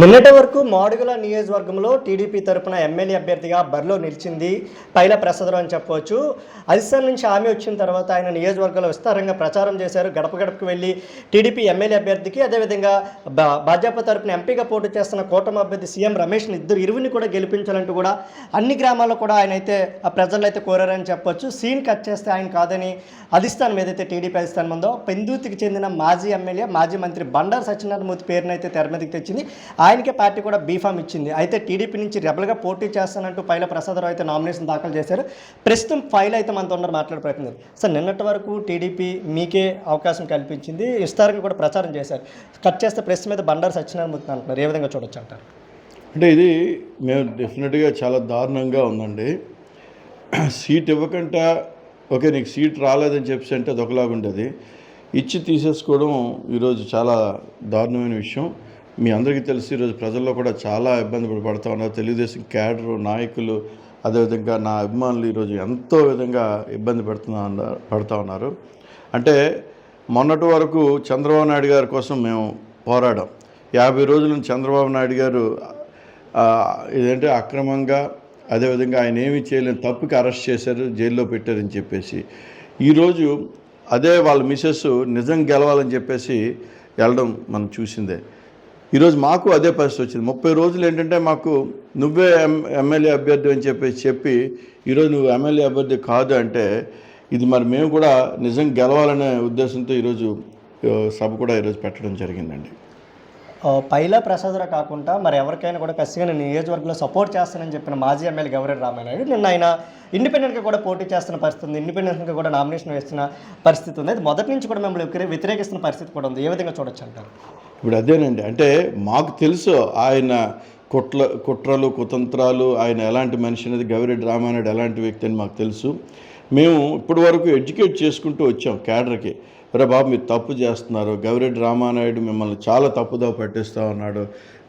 నిన్నటి వరకు మాడుగుల నియోజకవర్గంలో టీడీపీ తరపున ఎమ్మెల్యే అభ్యర్థిగా బరిలో నిలిచింది పైల ప్రసాదరావు అని చెప్పవచ్చు. అధిష్టానం నుంచి హామీ వచ్చిన తర్వాత ఆయన నియోజకవర్గంలో విస్తారంగా ప్రచారం చేశారు. గడప గడపకు వెళ్ళి టీడీపీ ఎమ్మెల్యే అభ్యర్థికి అదేవిధంగా భాజపా తరపున ఎంపీగా పోటీ చేస్తున్న కూటమి అభ్యర్థి సీఎం రమేష్ని ఇద్దరు ఇరువుని కూడా గెలిపించాలంటూ కూడా అన్ని గ్రామాల్లో కూడా ఆయన అయితే ఆ ప్రజలు అయితే కోరారని చెప్పొచ్చు సీన్ కట్ చేస్తే ఆయన కాదని అధిష్టానం ఏదైతే టీడీపీ అధిష్టానం ఉందో పెందుతికి చెందిన మాజీ ఎమ్మెల్యే మాజీ మంత్రి బండారు సత్యనారాయణమూర్తి పేరునైతే అయితే తెర మీదకి తెచ్చింది. ఆయనకే పార్టీ కూడా బీఫామ్ ఇచ్చింది. అయితే టీడీపీ నుంచి రెబల్గా పోటీ చేస్తానంటూ పైల ప్రసాదరావు అయితే నామినేషన్ దాఖలు చేశారు. ప్రస్తుతం ఫైల్ అయితే మనతో ఉన్నారు మాట్లాడే ప్రయత్నం సార్ నిన్నటి వరకు టీడీపీ మీకే అవకాశం కల్పించింది. విస్తారంగా కూడా ప్రచారం చేశారు. కట్ చేస్తే ప్రెస్ మీద బండారు సత్యనారాయణమూర్తి అంటున్నారు. ఏ విధంగా చూడొచ్చు అంటారు? అంటే ఇది మేము డెఫినెట్గా చాలా దారుణంగా ఉందండి. సీట్ ఇవ్వకుండా ఓకే నీకు సీట్ రాలేదని చెప్పి అంటే అది ఒకలాగా ఉండేది ఇచ్చి తీసేసుకోవడం ఈరోజు చాలా దారుణమైన విషయం. మీ అందరికీ తెలిసి ఈరోజు ప్రజల్లో కూడా చాలా ఇబ్బంది పడుతూ ఉన్నారు. తెలుగుదేశం క్యాడరు నాయకులు అదేవిధంగా నా అభిమానులు ఈరోజు ఎంతో విధంగా ఇబ్బంది పెడుతున్నా ఉన్నారు- పడుతూ ఉన్నారు. అంటే మొన్నటి వరకు చంద్రబాబు నాయుడు గారి కోసం మేము పోరాడాం. యాభై రోజుల నుంచి చంద్రబాబు నాయుడు గారు ఇదేంటే అక్రమంగా అదేవిధంగా ఆయన ఏమీ చేయలేని తప్పుకి అరెస్ట్ చేశారు జైల్లో పెట్టారని చెప్పేసి. ఈరోజు అదే వాళ్ళ మిసెస్ నిజం గెలవాలని చెప్పేసి వెళ్ళడం మనం చూసిందే. ఈరోజు మాకు అదే పరిస్థితి వచ్చింది. ముప్పై రోజులు ఏంటంటే మాకు నువ్వే ఎం ఎమ్మెల్యే అభ్యర్థి అని చెప్పేసి చెప్పి ఈరోజు నువ్వు ఎమ్మెల్యే అభ్యర్థి కాదు అంటే ఇది మరి మేము కూడా నిజం గెలవాలనే ఉద్దేశంతో ఈరోజు సభ కూడా ఈరోజు పెట్టడం జరిగిందండి. పైలా ప్రసాదరావు కాకుండా మరి ఎవరికైనా కూడా ఖచ్చితంగా నేను నియోజకవర్గంలో సపోర్ట్ చేస్తానని చెప్పిన మాజీ ఎమ్మెల్యే గౌరీ రామానాయుడు నిన్న ఆయన ఇండిపెండెంట్గా కూడా పోటీ చేస్తున్న పరిస్థితి ఉంది. ఇండిపెండెంట్గా కూడా నామినేషన్ వేస్తున్న పరిస్థితి ఉంది. అది మొదటి నుంచి కూడా మిమ్మల్ని వ్యతిరేకిస్తున్న పరిస్థితి కూడా ఉంది. ఏ విధంగా చూడొచ్చు అంటారు? ఇప్పుడు అదేనండి. అంటే మాకు తెలుసు ఆయన కుట్ర కుట్రలు కుతంత్రాలు ఆయన ఎలాంటి మనిషి అనేది గౌరీ రామానాయుడు ఎలాంటి వ్యక్తి అని మాకు తెలుసు. మేము ఇప్పటి వరకు ఎడ్యుకేట్ చేసుకుంటూ వచ్చాం క్యాడర్కి. రే బాబు మీరు తప్పు చేస్తున్నారు. గౌరెడ్డి రామానాయుడు మిమ్మల్ని చాలా తప్పుదో పట్టిస్తూ ఉన్నాడు.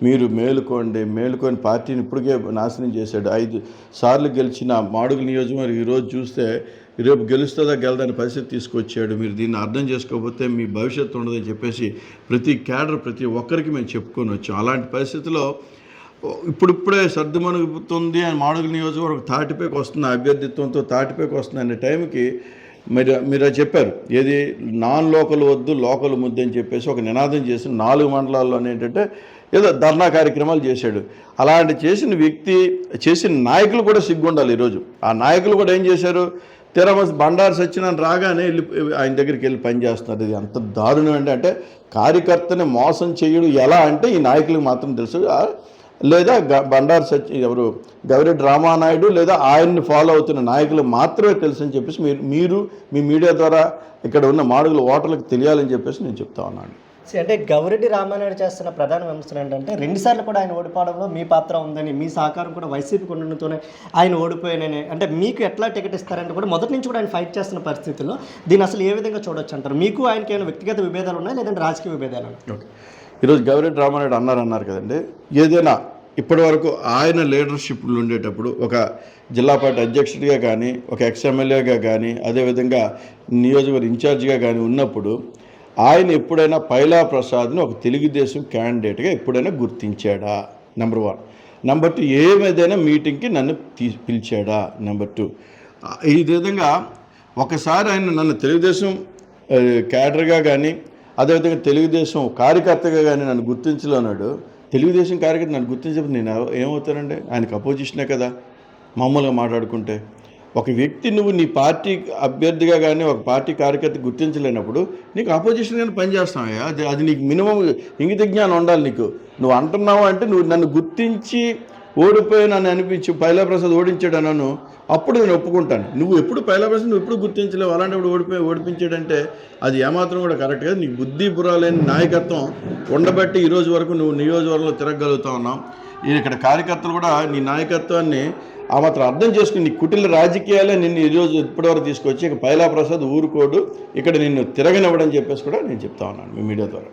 మీరు మేలుకోండి. మేలుకొని పార్టీని ఇప్పటికే నాశనం చేశాడు. ఐదు సార్లు గెలిచిన మాడుగుల నియోజకవర్గం ఈరోజు చూస్తే రేపు గెలుస్తుందా గెలదని పరిస్థితి తీసుకొచ్చాడు. మీరు దీన్ని అర్థం చేసుకోకపోతే మీ భవిష్యత్తు ఉండదని చెప్పేసి ప్రతి క్యాడర్ ప్రతి ఒక్కరికి మేము చెప్పుకొని వచ్చాం. అలాంటి పరిస్థితిలో ఇప్పుడిప్పుడే సర్దుమణుగుతుంది అని మాడుగుల నియోజకవర్గం తాటిపైకి వస్తుంది అభ్యర్థిత్వంతో తాటిపైకి వస్తుంది అనే టైంకి మీరు మీరు చెప్పారు. ఏది నాన్ లోకల్ వద్దు లోకల్ ముద్దు అని చెప్పేసి ఒక నినాదం చేసి నాలుగు మండలాల్లోనే ఏంటంటే ఏదో ధర్నా కార్యక్రమాలు చేశాడు. అలాంటి చేసిన వ్యక్తి చేసిన నాయకులు కూడా సిగ్గుండాలి ఈరోజు. ఆ నాయకులు కూడా ఏం చేశారు? తిరమస్ బండారు సత్యనారాయణ రాగానే వెళ్ళి ఆయన దగ్గరికి వెళ్ళి పనిచేస్తున్నారు ఇది అంత దారుణం అంటే అంటే కార్యకర్తని మోసం చేయడం. ఎలా అంటే ఈ నాయకులకు మాత్రం తెలుసు. లేదా గ- బండారు సత్య ఎవరు గవిరెడ్డి రామానాయుడు లేదా ఆయన్ని ఫాలో అవుతున్న నాయకులు మాత్రమే తెలుసు అని చెప్పేసి మీరు మీరు మీ మీడియా ద్వారా ఇక్కడ ఉన్న మాడుగుల ఓటర్లకు తెలియాలని చెప్పేసి నేను చెప్తా ఉన్నాను. అంటే గౌరెడ్డి రామానాయుడు చేస్తున్న ప్రధాన విమర్శలు ఏంటంటే రెండుసార్లు కూడా ఆయన ఓడిపోవడంలో మీ పాత్ర ఉందని మీ సహకారం కూడా వైసీపీకి ఉండడంతోనే ఆయన ఓడిపోయానని అంటే మీకు ఎట్లా టికెట్ ఇస్తారంటే కూడా మొదటి నుంచి కూడా ఆయన ఫైట్ చేస్తున్న పరిస్థితుల్లో దీన్ని అసలు ఏ విధంగా చూడొచ్చు అంటారు? మీకు ఆయనకి ఏమైనా వ్యక్తిగత విభేదాలు ఉన్నాయా? లేదంటే రాజకీయ విభేదాలు ఉన్నాయా? ఓకే. ఈరోజు గవిరెడ్డి రామారెడ్డి అన్నారు అన్నారు కదండి. ఏదైనా ఇప్పటి వరకు ఆయన లీడర్షిప్లో ఉండేటప్పుడు ఒక జిల్లా పార్టీ అధ్యక్షుడిగా కానీ ఒక ఎక్స్ఎమ్మెల్యేగా కానీ అదేవిధంగా నియోజకవర్గ ఇన్ఛార్జిగా కానీ ఉన్నప్పుడు ఆయన ఎప్పుడైనా పైలా ప్రసాద్ని ఒక తెలుగుదేశం క్యాండిడేట్గా ఎప్పుడైనా గుర్తించాడా? నెంబర్ వన్ నెంబర్ టూ ఏమేదైనా మీటింగ్కి నన్ను తీ పిలిచాడా? నెంబర్ టూ ఈ విధంగా ఒకసారి ఆయన నన్ను తెలుగుదేశం క్యాడర్గా కానీ అదేవిధంగా తెలుగుదేశం కార్యకర్తగా కానీ నన్ను గుర్తించలేనాడు తెలుగుదేశం కార్యకర్త నన్ను గుర్తించబడి నేను ఏమవుతానండి? ఆయనకు అపోజిషనే కదా? మామూలుగా మాట్లాడుకుంటే. ఒక వ్యక్తి నువ్వు నీ పార్టీ అభ్యర్థిగా కానీ ఒక పార్టీ కార్యకర్త గుర్తించలేనప్పుడు నీకు అపోజిషన్ కానీ పనిచేస్తావయ్యా అది అది నీకు మినిమం ఇంగిత జ్ఞానం ఉండాలి నీకు. నువ్వు అంటున్నావు అంటే నువ్వు నన్ను గుర్తించి ఓడిపోయానని అనిపించి పైలాప్రసాద్ ఓడించాడు అన్నాను అప్పుడు నేను ఒప్పుకుంటాను. నువ్వు ఎప్పుడు పైలాప్రసాద్ నువ్వు ఎప్పుడు గుర్తించలేవు? అలాంటప్పుడు ఓడిపోయి ఓడిపించాడంటే అది ఏమాత్రం కూడా కరెక్ట్ కాదు. నీకు బుద్ధి బురాలేని నాయకత్వం ఉండబట్టి ఈరోజు వరకు నువ్వు నియోజకవర్గంలో తిరగలుగుతా ఉన్నావు. ఈ ఇక్కడ కార్యకర్తలు కూడా నీ నాయకత్వాన్ని ఆ మాత్రం అర్థం చేసుకుని నీ కుటిల రాజకీయాలే నిన్ను ఈరోజు ఇప్పటివరకు తీసుకొచ్చి ఇక పైలాప్రసాద్ ఊరుకోడు ఇక్కడ నిన్ను తిరగనివ్వడని చెప్పేసి కూడా నేను చెప్తా ఉన్నాను మీ మీడియా ద్వారా.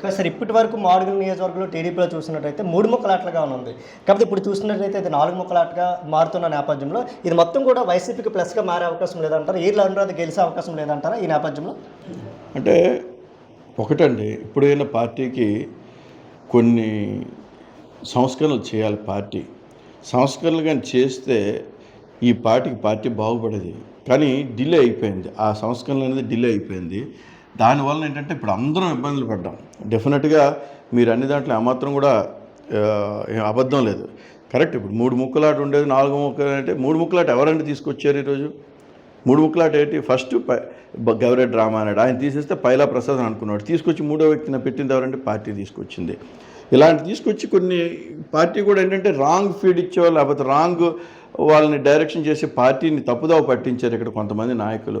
కానీ సార్ ఇప్పటి వరకు మాడుగుల నియోజకవర్గంలో టీడీపీలో చూసినట్టయితే మూడు ముక్కలాట్లుగా ఉంది. కాకపోతే ఇప్పుడు చూసినట్లయితే ఇది నాలుగు ముక్కలాట్గా మారుతున్న నేపథ్యంలో ఇది మొత్తం కూడా వైసీపీకి ప్లస్గా మారే అవకాశం లేదంటారా? ఈర్ల అనురాధ గెలిచే అవకాశం లేదంటారా ఈ నేపథ్యంలో? అంటే ఒకటండి ఇప్పుడైనా పార్టీకి కొన్ని సంస్కరణలు చేయాలి పార్టీ. సంస్కరణలు కానీ చేస్తే ఈ పార్టీకి పార్టీ బాగుపడేది. కానీ డిలే అయిపోయింది. ఆ సంస్కరణలు అనేది డిలే అయిపోయింది. దానివల్ల ఏంటంటే ఇప్పుడు అందరం ఇబ్బందులు పడ్డాం. డెఫినెట్గా మీరు అన్ని దాంట్లో ఏమాత్రం కూడా అబద్ధం లేదు. కరెక్ట్ ఇప్పుడు మూడు ముక్కలాట ఉండేది నాలుగు ముక్కలు అంటే మూడు ముక్కలాట ఎవరండి తీసుకొచ్చారు ఈరోజు? మూడు ముక్కలాట ఏంటి? ఫస్ట్ ప- డ్రామా అన్నాడు. ఆయన తీసేస్తే పైలా ప్రసాద్ అనుకున్నాడు. తీసుకొచ్చి మూడో వ్యక్తిని పెట్టింది ఎవరంటే పార్టీ తీసుకొచ్చింది. ఇలాంటి తీసుకొచ్చి కొన్ని పార్టీ కూడా ఏంటంటే రాంగ్ ఫీడ్ ఇచ్చేవాళ్ళు లేకపోతే రాంగ్ వాళ్ళని డైరెక్షన్ చేసి పార్టీని తప్పుదావ పట్టించారు ఇక్కడ కొంతమంది నాయకులు.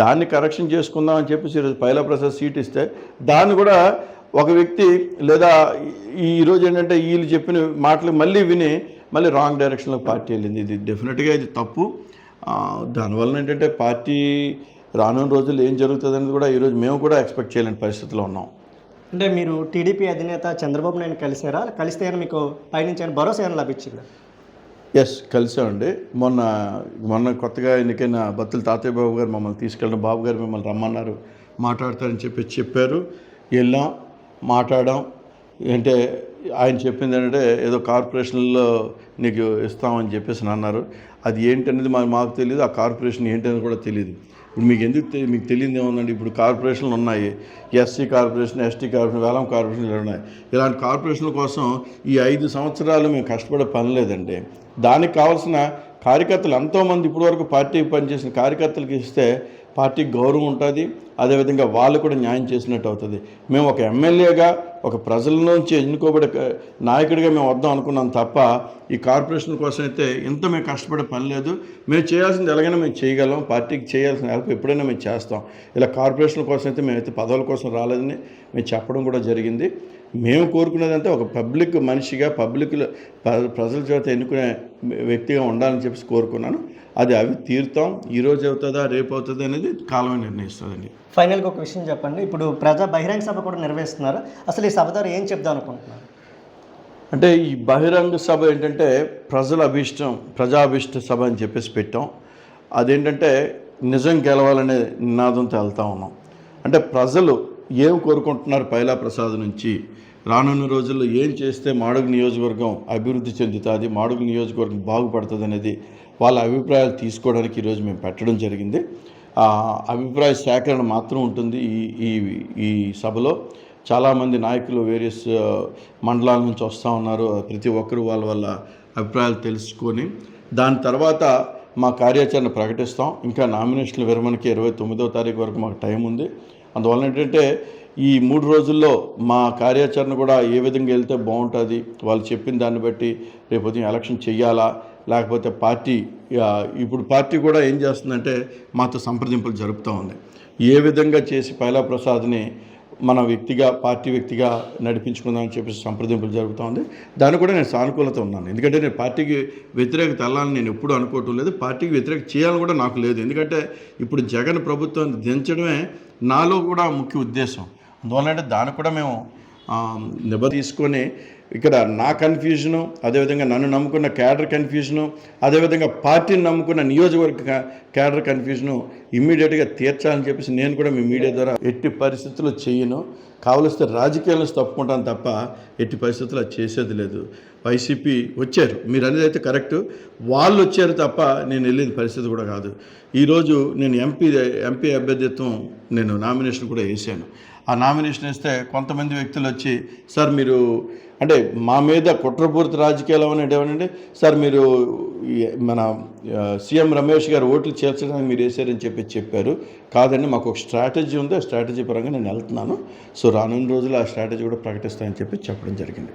దాన్ని కరెక్షన్ చేసుకుందాం అని చెప్పేసి ఈరోజు పైలా ప్రసాద్ సీట్ ఇస్తే దాన్ని కూడా ఒక వ్యక్తి లేదా ఈరోజు ఏంటంటే వీళ్ళు చెప్పిన మాటలు మళ్ళీ విని మళ్ళీ రాంగ్ డైరెక్షన్లో పార్టీ వెళ్ళింది. ఇది డెఫినెట్గా ఇది తప్పు. దానివల్ల ఏంటంటే పార్టీ రానున్న రోజుల్లో ఏం జరుగుతుంది అనేది కూడా ఈరోజు మేము కూడా ఎక్స్పెక్ట్ చేయలేని పరిస్థితిలో ఉన్నాం. అంటే మీరు టీడీపీ అధినేత చంద్రబాబు నాయుడు కలిసారా? కలిస్తే ఏమైనా మీకు పైనుంచి భరోసా ఏమైనా లభించిందా? ఎస్ కలిసామండి. మొన్న మొన్న కొత్తగా ఎన్నికైన బత్తుల తాతయ్య బాబు గారు మమ్మల్ని తీసుకెళ్ళిన బాబు గారు మిమ్మల్ని రమ్మన్నారు మాట్లాడతారని చెప్పి చెప్పారు. వెళ్ళాం మాట్లాడాం. అంటే ఆయన చెప్పింది ఏంటంటే ఏదో కార్పొరేషన్లో నీకు ఇస్తామని చెప్పేసి అన్నారు. అది ఏంటనేది మా మాకు తెలియదు ఆ కార్పొరేషన్ ఏంటనేది కూడా తెలియదు ఇప్పుడు మీకు ఎందుకు మీకు తెలియదు ఏముందండి ఇప్పుడు కార్పొరేషన్లు ఉన్నాయి. ఎస్సీ కార్పొరేషన్ ఎస్టీ కార్పొరేషన్ వేలం కార్పొరేషన్ ఉన్నాయి. ఇలాంటి కార్పొరేషన్ల కోసం ఈ ఐదు సంవత్సరాలు మేము కష్టపడే పని లేదండి. దానికి కావాల్సిన కార్యకర్తలు ఎంతోమంది ఇప్పటివరకు పార్టీ పనిచేసిన కార్యకర్తలకు ఇస్తే పార్టీకి గౌరవం ఉంటుంది. అదేవిధంగా వాళ్ళు కూడా న్యాయం చేసినట్టు అవుతుంది. మేము ఒక ఎమ్మెల్యేగా ఒక ప్రజల నుంచి ఎన్నుకోబడే నాయకుడిగా మేము వద్దాం అనుకున్నాం తప్ప ఈ కార్పొరేషన్ కోసం అయితే ఇంత మేము కష్టపడే పని లేదు. మేము చేయాల్సింది ఎలాగైనా మేము చేయగలం. పార్టీకి చేయాల్సిన హెల్ప్ ఎప్పుడైనా మేము చేస్తాం. ఇలా కార్పొరేషన్ కోసం అయితే మేమైతే పదవుల కోసం రాలేదని మేము చెప్పడం కూడా జరిగింది. మేము కోరుకునేదంటే ఒక పబ్లిక్ మనిషిగా పబ్లిక్ ప్రజల చేత ఎన్నుకునే వ్యక్తిగా ఉండాలని చెప్పేసి కోరుకున్నాను. అది అవి తీరుతాం. ఈ రోజు అవుతుందా రేపు అవుతుందా అనేది కాలమే నిర్ణయిస్తుందండి. ఫైనల్గా ఒక విషయం చెప్పండి. ఇప్పుడు ప్రజా బహిరంగ సభ కూడా నిర్వహిస్తున్నారు. అసలు ఈ సభ ద్వారా ఏం చెప్దాం అనుకుంటున్నారు? అంటే ఈ బహిరంగ సభ ఏంటంటే ప్రజల అభిష్టం ప్రజాభిష్ట సభ అని చెప్పేసి పెట్టాం. అదేంటంటే నిజం గెలవాలనే నినాదంతో వెళ్తా ఉన్నాం. అంటే ప్రజలు ఏం కోరుకుంటున్నారు పైలా ప్రసాద్ నుంచి? రానున్న రోజుల్లో ఏం చేస్తే మాడుగు నియోజకవర్గం అభివృద్ధి చెందుతుంది మాడుగు నియోజకవర్గం బాగుపడుతుంది అనేది వాళ్ళ అభిప్రాయాలు తీసుకోవడానికి ఈరోజు మేము పెట్టడం జరిగింది. ఆ అభిప్రాయ సేకరణ మాత్రం ఉంటుంది ఈ ఈ ఈ సభలో. చాలామంది నాయకులు వేరియస్ మండలాల నుంచి వస్తూ ఉన్నారు. ప్రతి ఒక్కరు వాళ్ళ వాళ్ళ అభిప్రాయాలు తెలుసుకొని దాని తర్వాత మా కార్యాచరణ ప్రకటిస్తాం. ఇంకా నామినేషన్ల విరమణకి ఇరవై తొమ్మిదవ తారీఖు వరకు మాకు టైం ఉంది. అందువలన ఏంటంటే ఈ మూడు రోజుల్లో మా కార్యాచరణ కూడా ఏ విధంగా వెళ్తే బాగుంటుంది వాళ్ళు చెప్పిన దాన్ని బట్టి రేపు ఉదయం ఎలక్షన్ చెయ్యాలా లేకపోతే పార్టీ ఇప్పుడు పార్టీ కూడా ఏం చేస్తుందంటే మాతో సంప్రదింపులు జరుపుతూ ఉంది. ఏ విధంగా చేసి పైలా ప్రసాద్ని మన వ్యక్తిగా పార్టీ వ్యక్తిగా నడిపించుకుందామని చెప్పేసి సంప్రదింపులు జరుగుతూ ఉంది. దాన్ని కూడా నేను సానుకూలత ఉన్నాను. ఎందుకంటే నేను పార్టీకి వ్యతిరేకత వెళ్ళాలని నేను ఎప్పుడూ అనుకోవటం లేదు. పార్టీకి వ్యతిరేక చేయాలని కూడా నాకు లేదు. ఎందుకంటే ఇప్పుడు జగన్ ప్రభుత్వాన్ని దించడమే నాలో కూడా ముఖ్య ఉద్దేశం. అందువల్ల అంటే దాన్ని కూడా మేము నిబ తీసుకొని ఇక్కడ నా కన్ఫ్యూజను అదేవిధంగా నన్ను నమ్ముకున్న క్యాడర్ కన్ఫ్యూజను అదేవిధంగా పార్టీని నమ్ముకున్న నియోజకవర్గ క్యాడర్ కన్ఫ్యూజను ఇమ్మీడియట్గా తీర్చాలని చెప్పేసి నేను కూడా మీ మీడియా ద్వారా ఎట్టి పరిస్థితుల్లో చేయను. కావలిస్తే రాజకీయాల్లో తప్పుకుంటాను తప్ప ఎట్టి పరిస్థితుల్లో చేసేది లేదు. వైసీపీ వచ్చారు. మీరు అనేది అయితే కరెక్ట్ వాళ్ళు వచ్చారు తప్ప నేను వెళ్ళేది పరిస్థితి కూడా కాదు. ఈరోజు నేను ఎంపీ ఎంపీ అభ్యర్థిత్వం నేను నామినేషన్ కూడా వేసాను. ఆ నామినేషన్ ఇస్తే కొంతమంది వ్యక్తులు వచ్చి సార్ మీరు అంటే మా మీద కుట్రపూరిత రాజకీయాలు అనేటివనండి సార్ మీరు మన సీఎం రమేష్ గారు ఓట్లు చేర్చడానికి మీరు వేసారని చెప్పి చెప్పారు. కాదండి మాకు ఒక స్ట్రాటజీ ఉంది. ఆ స్ట్రాటజీ పరంగా నేను వెళ్తున్నాను. సో రానున్న రోజులు ఆ స్ట్రాటజీ కూడా ప్రకటిస్తానని చెప్పి చెప్పడం జరిగింది.